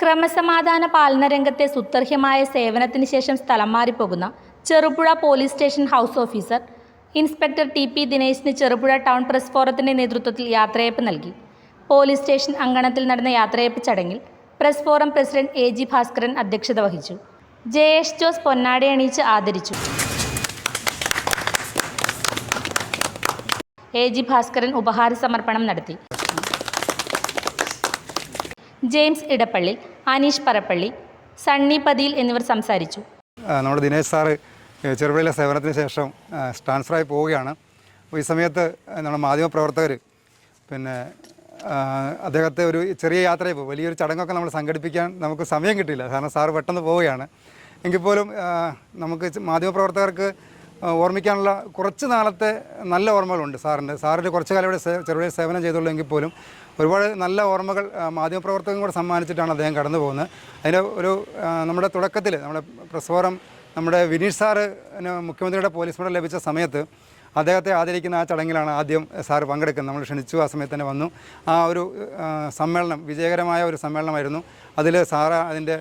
ക്രമസമാധാന പാലന രംഗത്തെ സുത്തർഹ്യമായ സേവനത്തിന് ശേഷം സ്ഥലം മാറിപ്പോകുന്ന Cherupuzha police station house officer inspector T P ദിനേശിന് Cherupuzha town press ഫോറത്തിന്റെ നേതൃത്വത്തിൽ യാത്രയപ്പ് നൽകി. പോലീസ് സ്റ്റേഷൻ അങ്കണത്തിൽ നടന്ന യാത്രയപ്പ് ചടങ്ങിൽ press forum president A G Bhaskaran അധ്യക്ഷത വഹിച്ചു. ജയേഷ് ജോസ് പൊന്നാടി അണിയിച്ച് ആദരിച്ചു. എ ജി ഭാസ്കരൻ ഉപഹാര സമർപ്പണം നടത്തി. ജെയിംസ് ഇടപ്പള്ളി അനീഷ് പറപ്പള്ളി സണ്ണി പതിയിൽ എന്നിവർ സംസാരിച്ചു. നമ്മുടെ ദിനേശ് സാറ് ചെറുപുഴയിലെ സേവനത്തിന് ശേഷം ട്രാൻസ്ഫറായി പോവുകയാണ്. ഈ സമയത്ത് നമ്മുടെ മാധ്യമപ്രവർത്തകർ പിന്നെ അദ്ദേഹത്തെ ഒരു ചെറിയ യാത്രയിൽ പോകും വലിയൊരു ചടങ്ങൊക്കെ നമ്മൾ സംഘടിപ്പിക്കാൻ നമുക്ക് സമയം കിട്ടിയില്ല. കാരണം സാറ് പെട്ടെന്ന് പോവുകയാണ്. എങ്കിൽ പോലും നമുക്ക് മാധ്യമ മാധ്യമപ്രവർത്തകർക്ക് ഓർമ്മിക്കാനുള്ള കുറച്ച് നാളത്തെ നല്ല ഓർമ്മകളുണ്ട് സാറിന്റെ. സാറിന്റെ കുറച്ച് കാലം ഇവിടെ ചെറുപുഴയിൽ സേവനം ചെയ്തുള്ളൂ എങ്കിൽ പോലും ഒരുപാട് നല്ല ഓർമ്മകൾ മാധ്യമപ്രവർത്തകരും കൂടെ സമ്മാനിച്ചിട്ടാണ് അദ്ദേഹം കടന്നു പോകുന്നത്. അതിന്റെ ഒരു നമ്മുടെ തുടക്കത്തിൽ നമ്മുടെ പ്രസ് ഫോറം നമ്മുടെ വിനീഷ് സാറ് മുഖ്യമന്ത്രിയുടെ പോലീസ് മെഡൽ ലഭിച്ച സമയത്ത് അദ്ദേഹത്തെ ആദരിക്കുന്ന ആ ചടങ്ങിലാണ് ആദ്യം സാർ പങ്കെടുക്കുന്നത്. നമ്മൾ ക്ഷണിച്ചു ആ സമയത്ത് തന്നെ വന്നു. ആ ഒരു സമ്മേളനം വിജയകരമായ ഒരു സമ്മേളനമായിരുന്നു. അതിൽ സാറ് അതിന്റെ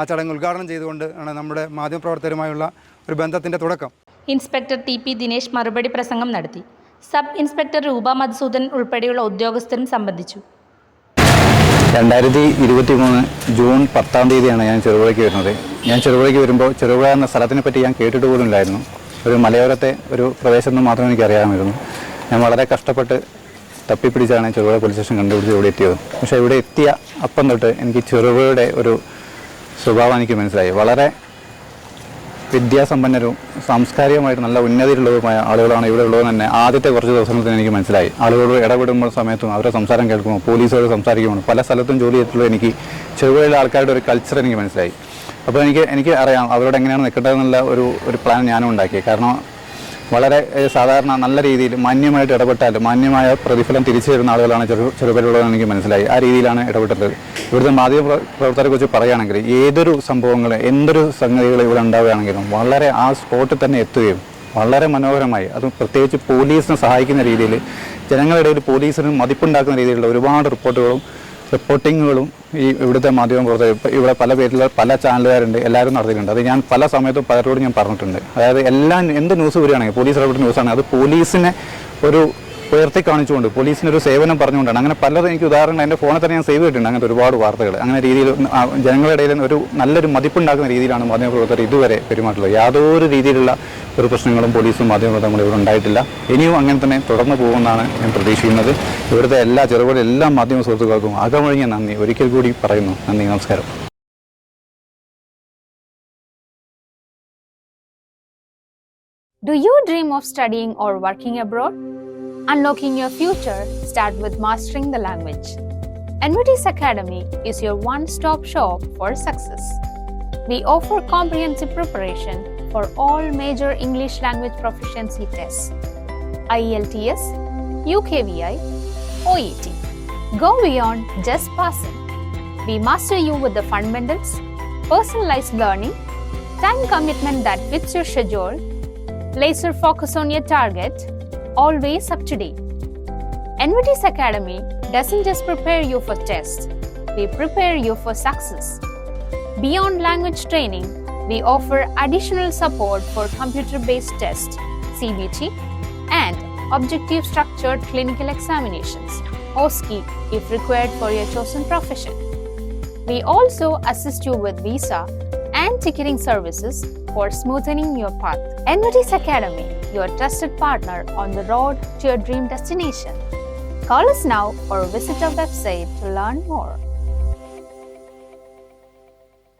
ആ ചടങ്ങ് ഉദ്ഘാടനം ചെയ്തുകൊണ്ട് ആണ് നമ്മുടെ മാധ്യമപ്രവർത്തകരുമായുള്ള ഒരു ബന്ധത്തിന്റെ തുടക്കം. ഇൻസ്പെക്ടർ ടി പി ദിനേശ് മറുപടി പ്രസംഗം നടത്തി. സബ് ഇൻസ്പെക്ടർ രൂപ മധുസൂദൻ ഉൾപ്പെടെയുള്ള ഉദ്യോഗസ്ഥരും സംബന്ധിച്ചു. രണ്ടായിരത്തി ഇരുപത്തി മൂന്ന് ജൂൺ പത്താം തീയതിയാണ് ഞാൻ ചെറുപുഴയ്ക്ക് വരുന്നത്. ഞാൻ ചെറുപുഴയ്ക്ക് വരുമ്പോൾ ചെറുപുഴ എന്ന സ്ഥലത്തിനെ പറ്റി ഞാൻ കേട്ടിട്ട് പോലും ഇല്ലായിരുന്നു ഒരു മലയോരത്തെ ഒരു പ്രദേശം എന്ന് മാത്രമേ എനിക്ക് അറിയാമായിരുന്നു. ഞാൻ വളരെ കഷ്ടപ്പെട്ട് തപ്പിപ്പിടിച്ചാണ് ചെറുപുഴ പോലീസ് സ്റ്റേഷൻ കണ്ടുപിടിച്ച് ഇവിടെ എത്തിയത്. പക്ഷേ ഇവിടെ എത്തിയ അപ്പം തൊട്ട് എനിക്ക് ചെറുപുഴയുടെ ഒരു സ്വഭാവം എനിക്ക് മനസ്സിലായി. വളരെ വിദ്യാസമ്പന്നരും സാംസ്കാരികമായിട്ട് നല്ല ഉന്നതിയിലുള്ളതുമായ ആളുകളാണ് ഇവിടെ ഉള്ളത് തന്നെ ആദ്യത്തെ കുറച്ച് ദിവസങ്ങളിൽ തന്നെ എനിക്ക് മനസ്സിലായി. ആളുകളോട് ഇടപെടുമ്പോൾ സമയത്തും അവരെ സംസാരം കേൾക്കുമ്പോൾ പോലീസോട് സംസാരിക്കുമ്പോൾ പല സ്ഥലത്തും ജോലി ചെയ്തിട്ടുള്ള എനിക്ക് ചെറുപുഴയിലെ ആൾക്കാരുടെ ഒരു കൾച്ചർ എനിക്ക് മനസ്സിലായി. അപ്പോൾ എനിക്ക് എനിക്ക് അറിയാം അവരോട് എങ്ങനെയാണ് നിൽക്കേണ്ടതെന്നുള്ള ഒരു ഒരു പ്ലാൻ ഞാനും ഉണ്ടാക്കി കാരണം വളരെ സാധാരണ നല്ല രീതിയിൽ മാന്യമായിട്ട് ഇടപെട്ടാൽ മാന്യമായ പ്രതിഫലം തിരിച്ചു തരുന്ന ആളുകളാണ് ചെറു ചെറുപേരുള്ളതെന്ന് എനിക്ക് മനസ്സിലായി. ആ രീതിയിലാണ് ഇടപെട്ടത്. ഇവിടുത്തെ മാധ്യമ പ്ര- പ്രവർത്തകരെ കുറിച്ച് പറയുകയാണെങ്കിൽ ഏതൊരു സംഭവങ്ങൾ എന്തൊരു സംഗതികൾ ഇവിടെ ഉണ്ടാവുകയാണെങ്കിലും വളരെ ആ സ്പോട്ടിൽ തന്നെ എത്തുകയും വളരെ മനോഹരമായി അത് പ്രത്യേകിച്ച് പോലീസിനെ സഹായിക്കുന്ന രീതിയിൽ ജനങ്ങളുടെ ഇടയിൽ പോലീസിന് മതിപ്പുണ്ടാക്കുന്ന രീതിയിലുള്ള ഒരുപാട് റിപ്പോർട്ടുകളും റിപ്പോർട്ടിങ്ങുകളും ഈ ഇവിടുത്തെ മാധ്യമ പ്രവർത്തകർ ഇവിടെ പല പേരിലുള്ള പല ചാനലുകാരുണ്ട് എല്ലാവരും നടത്തിയിട്ടുണ്ട്. അത് ഞാൻ പല സമയത്തും പലരോടും ഞാൻ പറഞ്ഞിട്ടുണ്ട്. അതായത് എല്ലാം എന്ത് ന്യൂസ് വരികയാണെങ്കിൽ പോലീസ് ഇടപെട്ട ന്യൂസാണ് അത് പോലീസിനെ ഒരു ഉയർത്തി കാണിച്ചുകൊണ്ട് പോലീസിന് ഒരു സേവനം പറഞ്ഞുകൊണ്ടാണ്. അങ്ങനെ പലതും എനിക്ക് ഉദാഹരണം എന്റെ ഫോണിൽ തന്നെ ഞാൻ സേവ് ചെയ്തിട്ടുണ്ട്. അങ്ങനത്തെ ഒരുപാട് വാർത്തകൾ. അങ്ങനെ രീതിയിൽ ജനങ്ങളുടെ ഇടയിൽ ഒരു നല്ലൊരു മതിപ്പുണ്ടാക്കുന്ന രീതിയിലാണ് മാധ്യമപ്രവർത്തകർ ഇതുവരെ പെരുമാറ്റുള്ളത് യാതൊരു രീതിയിലുള്ള ഒരു പ്രശ്നങ്ങളും പോലീസും മാധ്യമപ്രവർത്തകരും ഇവിടെ ഉണ്ടായിട്ടില്ല. ഇനിയും അങ്ങനെ തന്നെ തുടർന്ന് പോകുമെന്നാണ് ഞാൻ പ്രതീക്ഷിക്കുന്നത്. ഇവിടുത്തെ എല്ലാ ചെറുപോലെ എല്ലാ മാധ്യമ സുഹൃത്തുക്കൾക്കും അകമൊഴിഞ്ഞ നന്ദി. ഒരിക്കൽ കൂടി പറയുന്നു. നന്ദി നമസ്കാരം. Do you dream of studying or working abroad? Unlocking your future start with mastering the language. NVT's Academy is your one-stop shop for success. We offer comprehensive preparation for all major English language proficiency tests. IELTS, UKVI, OET. Go beyond just passing. We master you with the fundamentals, personalized learning, time commitment that fits your schedule, laser focus on your target, always up to date. NVT's Academy doesn't just prepare you for tests, we prepare you for success. Beyond language training, we offer additional support for computer based tests, CBT, and objective structured clinical examinations, OSCE, if required for your chosen profession. We also assist you with visa and ticketing services for smoothening your path. NVT's Academy, your trusted partner on the road to your dream destination. Call us now or visit our website to learn more.